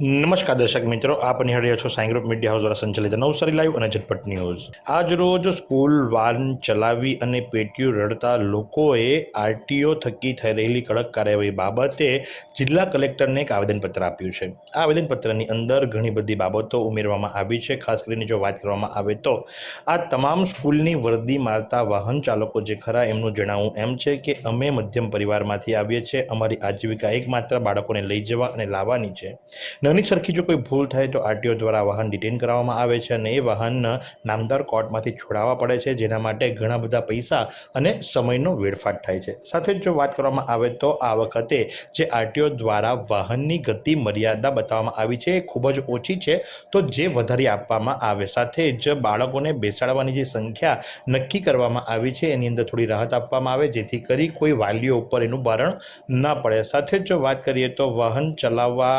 નમસ્કાર દર્શક મિત્રો, આપ નિહાળી છો સાઈ ગ્રુપ મીડિયા હાઉસ દ્વારા સંચાલિત નવસારી લાઈવ અને ઝટપટ ન્યૂઝ. આજ રોજ સ્કૂલ વાન ચલાવી અને પેટીઓ રડતા લોકોએ આરટીઓ થકી થઈ રહેલી કડક કાર્યવાહી બાબતે જિલ્લા કલેક્ટરને એક આવેદનપત્ર આપ્યું છે. આ આવેદનપત્રની અંદર ઘણી બધી બાબતો ઉમેરવામાં આવી છે. ખાસ કરીને જો વાત કરવામાં આવે તો આ તમામ સ્કૂલની વર્દી મારતા વાહન ચાલકો જે ખરા એમનું જણાવવું એમ છે કે અમે મધ્યમ પરિવારમાંથી આવીએ છીએ. અમારી આજીવિકા એકમાત્ર બાળકોને લઈ જવા અને લાવવાની છે. નાની સરખી જો કોઈ ભૂલ થાય તો આરટીઓ દ્વારા વાહન ડિટેન કરવામાં આવે છે અને એ વાહન નામદાર કોર્ટમાંથી છોડાવવા પડે છે, જેના માટે ઘણા બધા પૈસા અને સમયનો વેડફાટ થાય છે. સાથે જ જો વાત કરવામાં આવે તો આ વખતે જે આરટીઓ દ્વારા વાહનની ગતિ મર્યાદા બતાવવામાં આવી છે, એ ખૂબ જ ઓછી છે, તો જે વધારી આપવામાં આવે. સાથે જ બાળકોને બેસાડવાની જે સંખ્યા નક્કી કરવામાં આવી છે, એની અંદર થોડી રાહત આપવામાં આવે, જેથી કરી કોઈ વાલીઓ ઉપર એનું ભારણ ના પડે. સાથે જ જો વાત કરીએ તો વાહન ચલાવવા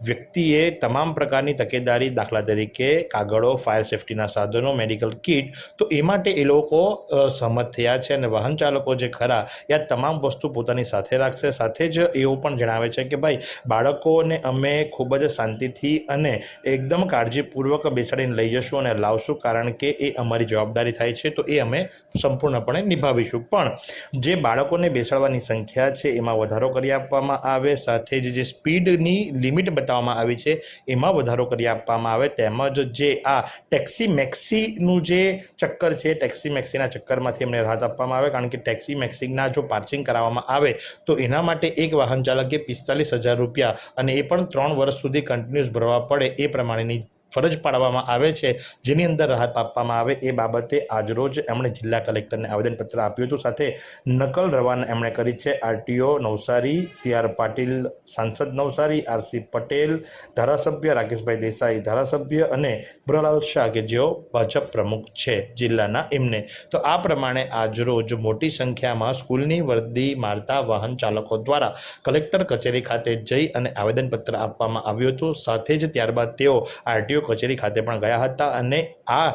વ્યક્તિએ તમામ પ્રકારની તકેદારી દાખલા તરીકે કાગળો ફાયર સેફ્ટીના સાધનો મેડિકલ કિટ તો એ માટે એ લોકો સહમત થયા છે અને વાહન ચાલકો જે ખરા, એ તમામ વસ્તુ પોતાની સાથે રાખશે. સાથે જ એવું પણ જણાવે છે કે ભાઈ, બાળકોને અમે ખૂબ જ શાંતિથી અને એકદમ કાળજીપૂર્વક બેસાડીને લઈ જશું અને લાવશું, કારણ કે એ અમારી જવાબદારી થાય છે, તો એ અમે સંપૂર્ણપણે નિભાવીશું. પણ જે બાળકોને બેસાડવાની સંખ્યા છે, એમાં વધારો કરી આપવામાં આવે. સાથે જ જે સ્પીડની લિમિટ બતાવવામાં આવી છે. એમાં વધારો કરી આપવામાં આવે તેમજ જે આ ટેક્સી મેક્સીનું જે ચક્કર છે, ટેક્સી મેક્સીના ચક્કરમાંથી એમને રાહત આપવામાં આવે કારણ કે ટેક્સી મેક્સીના જો પાર્કિંગ કરાવવામાં આવે તો એના માટે એક વાહન ચાલકે પિસ્તાલીસ હજાર રૂપિયા અને એ પણ ત્રણ વર્ષ સુધી કન્ટિન્યુઅસ ભરવા પડે એ પ્રમાણેની ફરજ પાડવામાં આવે છે, જેની અંદર રાહત આપવામાં આવે એ બાબતે આજરોજ એમણે જિલ્લા કલેક્ટરને આવેદનપત્ર આપ્યું હતું. સાથે નકલ રવાના એમણે કરી છે, આરટીઓ નવસારી, સીઆર પાટીલ, સાંસદ નવસારી, આરસી પટેલ, ધારાસભ્ય રાકેશભાઈ દેસાઈ, ધારાસભ્ય અને બ્રહલાલ શાહ કે જેઓ ભાજપ પ્રમુખ છે જિલ્લાના એમને. તો આ પ્રમાણે આજરોજ મોટી સંખ્યામાં સ્કૂલની વર્દી મારતા વાહન ચાલકો દ્વારા કલેક્ટર કચેરી ખાતે જઈ અને આવેદનપત્ર આપવામાં આવ્યું હતું. સાથે જ ત્યારબાદ તેઓ આરટીઓ કચેરી ખાતે પણ ગયા હતા અને આ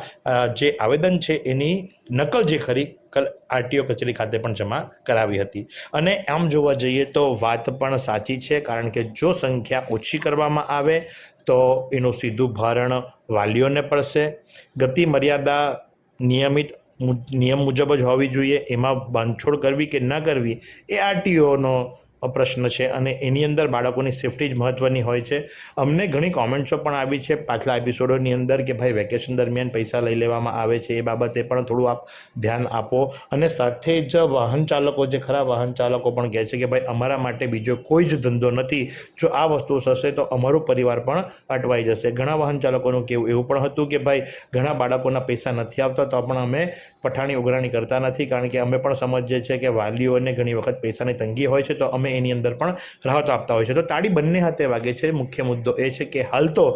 જે આવેદન છે એની નકલ જે ખરી આરટીઓ કચેરી ખાતે પણ જમા કરાવી હતી. અને આમ જોવા જઈએ તો વાત પણ સાચી છે, કારણ કે જો સંખ્યા ઓછી કરવામાં આવે, તો એનું સીધું ભારણ વાલીઓને પડશે. ગતિ મર્યાદા નિયમિત નિયમ મુજબ જ હોવી જોઈએ, એમાં બાંધછોડ કરવી કે ન કરવી, એ આરટીઓનો પ્રશ્ન છે અને એની અંદર બાળકોની સેફટી જ મહત્ત્વની હોય છે. અમને ઘણી કોમેન્ટ્સો પણ આવી છે પાછલા એપિસોડોની અંદર કે ભાઈ વેકેશન દરમિયાન પૈસા લઈ લેવામાં આવે છે એ બાબતે પણ થોડું આપ ધ્યાન આપો. અને સાથે જ વાહન ચાલકો જે ખરા વાહન ચાલકો પણ કહે છે કે ભાઈ અમારા માટે બીજો કોઈ જ ધંધો નથી. જો આ વસ્તુ થશે તો અમારો પરિવાર પણ અટવાઈ જશે. ઘણા વાહન ચાલકોનું કેવું એવું પણ હતું કે ભાઈ ઘણા બાળકોના પૈસા નથી આવતા તો પણ અમે પઠાણી ઉઘરાણી કરતા નથી. કારણ કે અમે પણ સમજીએ છીએ કે વાલીઓને ઘણી વખત પૈસાની તંગી હોય છે તો અમે એની અંદર પણ રાહત આપતા હોય છે. તો તાળી બંને હાથે વાગે છે. મુખ્ય મુદ્દો એ છે કે હાલ તો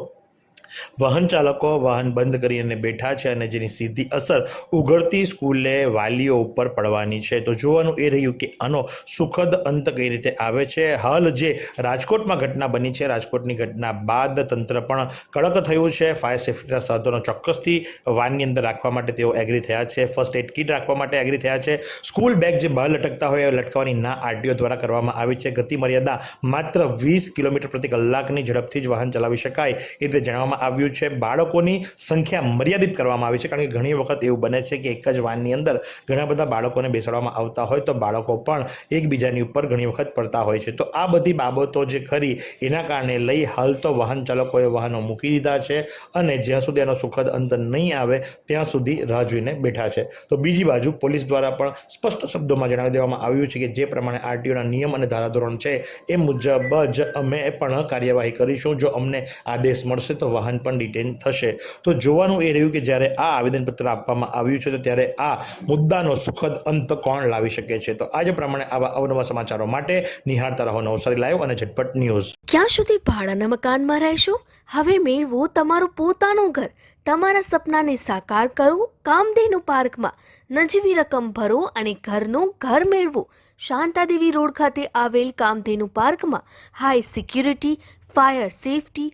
વાહન ચાલકો વાહન બંધ કરીને બેઠા છે અને જેની સીધી અસર ઉઘડતી સ્કૂલે વાલીઓ ઉપર પડવાની છે. તો જોવાનું એ રહ્યું કે આનો સુખદ અંત કઈ રીતે આવે છે? હાલ જે રાજકોટમાં ઘટના બની છે, રાજકોટની ઘટના બાદ તંત્ર પણ કડક થયું છે. ફાયર સેફ્ટીના સાધનો ચોક્કસથી વાનની અંદર રાખવા માટે તેઓ એગ્રી થયા છે. ફર્સ્ટ એડ કિટ રાખવા માટે એગ્રી થયા છે. સ્કૂલ બેગ જે બહાર લટકતા હોય, એ લટકાવવાની ના આરટીઓ દ્વારા કરવામાં આવી છે. ગતિ મર્યાદા માત્ર વીસ કિલોમીટર પ્રતિ કલાકની ઝડપથી જ વાહન ચલાવી શકાય. એ રીતે જણાવવામાં આવ્યું છે. બાળકોની સંખ્યા મર્યાદિત કરવામાં આવી છે કારણ કે ઘણી વખત એવું બને છે કે એક જ વાનની અંદર ઘણા બધા બાળકોને બેસાડવામાં આવતા હોય તો બાળકો પણ એકબીજાની ઉપર ઘણી વખત પડતા હોય છે. તો આ બધી બાબતો જે ખરી એના કારણે લઈ હાલ તો વાહન ચાલકોએ વાહનો મૂકી દીધા છે અને જ્યાં સુધી એનો સુખદ અંત નહીં આવે ત્યાં સુધી રાહ જોઈને બેઠા છે. તો બીજી બાજુ પોલીસ દ્વારા પણ સ્પષ્ટ શબ્દોમાં જણાવી દેવામાં આવ્યું છે કે જે પ્રમાણે આરટીઓના નિયમ અને ધારાધોરણ છે એ મુજબ જ અમે પણ કાર્યવાહી કરીશું. જો અમને આદેશ મળશે તો વાહન પણ ડિટેન થશે. તો જોવાનું એ રહ્યું કે જ્યારે આ આવેદનપત્ર આપવામાં આવ્યું છે, તો ત્યારે આ મુદ્દાનો સુખદ અંત કોણ લાવી શકે છે? તો આજે પ્રમાણે આવા અવનવા સમાચારો માટે નિહાળતા રહો નવસારી લાઈવ અને ઝટપટ ન્યૂઝ. ક્યાં સુધી ભાડાના મકાનમાં રહેશો? હવે મેળવો તમારું પોતાનું ઘર. તમારા સપનાને સાકાર કરો. કામધેનુ પાર્કમાં નજીવી રકમ ભરો અને ઘરનું ઘર મેળવો. શાંતાદેવી રોડ ખાતે આવેલ કામધેનુ પાર્કમાં high security fire safety